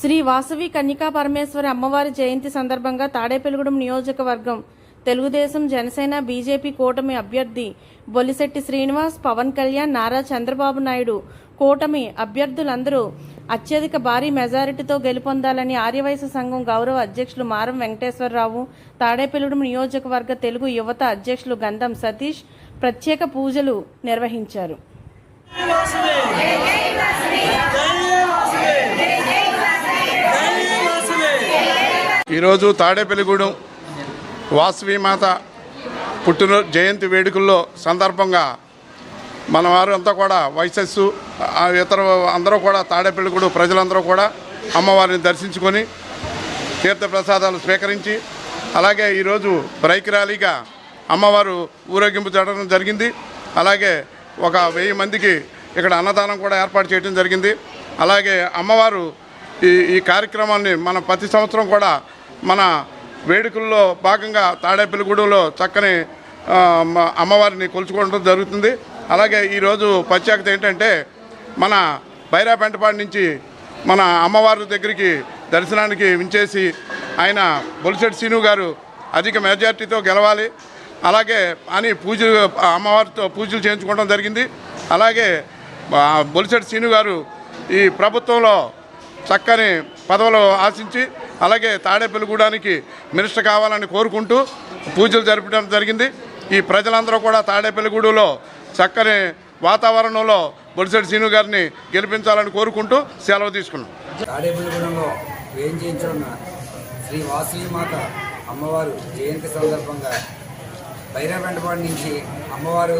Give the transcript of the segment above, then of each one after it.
శ్రీ వాసవి కన్యకా పరమేశ్వరి అమ్మవారి జయంతి సందర్భంగా తాడేపల్లిగూడెం నియోజకవర్గం తెలుగుదేశం జనసేన బీజేపీ కూటమి అభ్యర్థి బొలిశెట్టి శ్రీనివాస్ పవన్ కళ్యాణ్ నారా చంద్రబాబు నాయుడు కూటమి అభ్యర్థులందరూ అత్యధిక భారీ మెజారిటీతో గెలుపొందాలని ఆర్యవైశ్య సంఘం గౌరవ అధ్యక్షులు మారం వెంకటేశ్వరరావు తాడేపల్లిగూడెం నియోజకవర్గ తెలుగు యువత అధ్యక్షులు గంధం సతీష్ ప్రత్యేక పూజలు నిర్వహించారు. ఈరోజు తాడేపల్లిగూడెం వాసవి మాత పుట్టిన జయంతి వేడుకల్లో సందర్భంగా మన వారు అంతా కూడా వైసెస్ ఇతర అందరూ కూడా తాడేపల్లిగూడెం ప్రజలందరూ కూడా అమ్మవారిని దర్శించుకొని తీర్థప్రసాదాలు స్వీకరించి అలాగే ఈరోజు బ్రైక్ ర్యాలీగా అమ్మవారు ఊరేగింపు జరగడం జరిగింది. అలాగే ఒక వెయ్యి మందికి ఇక్కడ అన్నదానం కూడా ఏర్పాటు చేయడం జరిగింది. అలాగే అమ్మవారు ఈ ఈ కార్యక్రమాన్ని మన ప్రతి సంవత్సరం కూడా మన వేడుకల్లో భాగంగా తాడేపల్లిగూడెంలో చక్కని అమ్మవారిని కొలుచుకోవడం జరుగుతుంది. అలాగే ఈరోజు ప్రత్యేకత ఏంటంటే మన బైరాపెంటపాడు నుంచి మన అమ్మవారి దగ్గరికి దర్శనానికి వించేసి ఆయన బొలిశెట్టి సీను గారు అధిక మెజార్టీతో గెలవాలి. అలాగే అని పూజలు అమ్మవారితో పూజలు చేయించుకోవడం జరిగింది. అలాగే ఆ, బొలిశెట్టి సీను గారు ఈ ప్రభుత్వంలో చక్కని పదవులు ఆశించి అలాగే తాడేపల్లిగూడానికి మినిస్టర్ కావాలని కోరుకుంటూ పూజలు జరపడం జరిగింది. ఈ ప్రజలందరూ కూడా తాడేపల్లిగూడలో చక్కని వాతావరణంలో బొలిశెట్టి సీను గారిని గెలిపించాలని కోరుకుంటూ సెలవు తీసుకున్నాం. తాడేపల్లిగూడెంలో వేయించేయించున్న శ్రీ మాత అమ్మవారు జయంతి సందర్భంగా బైరాబెండపాడు నుంచి అమ్మవారు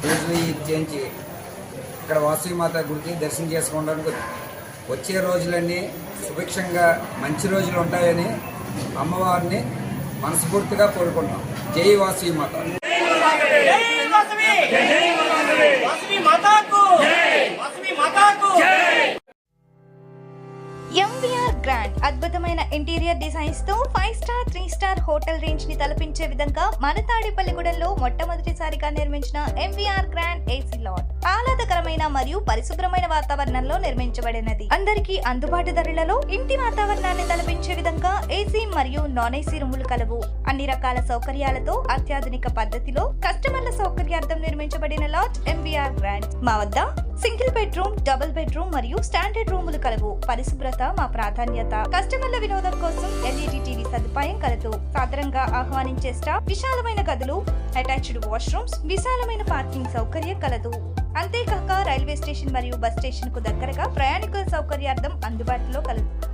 పూజలు చేయించి ఇక్కడ వాసవిమాత గుడికి దర్శనం చేసుకోవడానికి వచ్చే రోజులన్నీ సుభిక్షంగా మంచి రోజులు ఉంటాయని అమ్మవారిని మనస్ఫూర్తిగా కోరుకుంటాం జై వాసు మాత. మాతకు! మాతకు! గ్రాండ్ అద్భుతమైన interior డిజైన్స్తో five star three star hotel రేంజ్ని తలపించే విధంగా మన తాడేపల్లిగూడెంలో మొట్టమొదటిసారిగా నిర్మించిన ఎంవీఆర్ గ్రాండ్ ఏసీ లాట్ ఆహ్లాదకరమైన మరియు పరిశుభ్రమైన వాతావరణంలో నిర్మించబడినది. అందరికీ అందుబాటు ధరలలో ఇంటి వాతావరణాన్ని తలపించే విధంగా ఏసీ మరియు నాన్ ఏసీ రూములు కలవు. అన్ని రకాల సౌకర్యాలతో అత్యాధునిక పద్ధతిలో కస్టమర్ల సౌకర్యార్థం నిర్మించబడిన లాడ్జ్ ఎంవీఆర్ గ్రాండ్ మా వద్ద సింగిల్ బెడ్రూమ్ డబుల్ బెడ్రూమ్ మరియు స్టాండర్డ్ రూములు కలవు. పరిశుభ్రత మా ప్రాధాన్యత. కస్టమర్ల వినోదం కోసం ఎల్ఈడి టీవీ సదుపాయం కలదు. సాధారణంగా ఆహ్వానించే స్టాఫ్ విశాలమైన గదులు అటాచ్డ్ వాష్రూమ్స్ విశాలమైన పార్కింగ్ సౌకర్యం కలదు. అంతేకాక రైల్వే స్టేషన్ మరియు బస్ స్టేషన్కు దగ్గరగా ప్రయాణికుల సౌకర్యార్థం అందుబాటులో కలదు.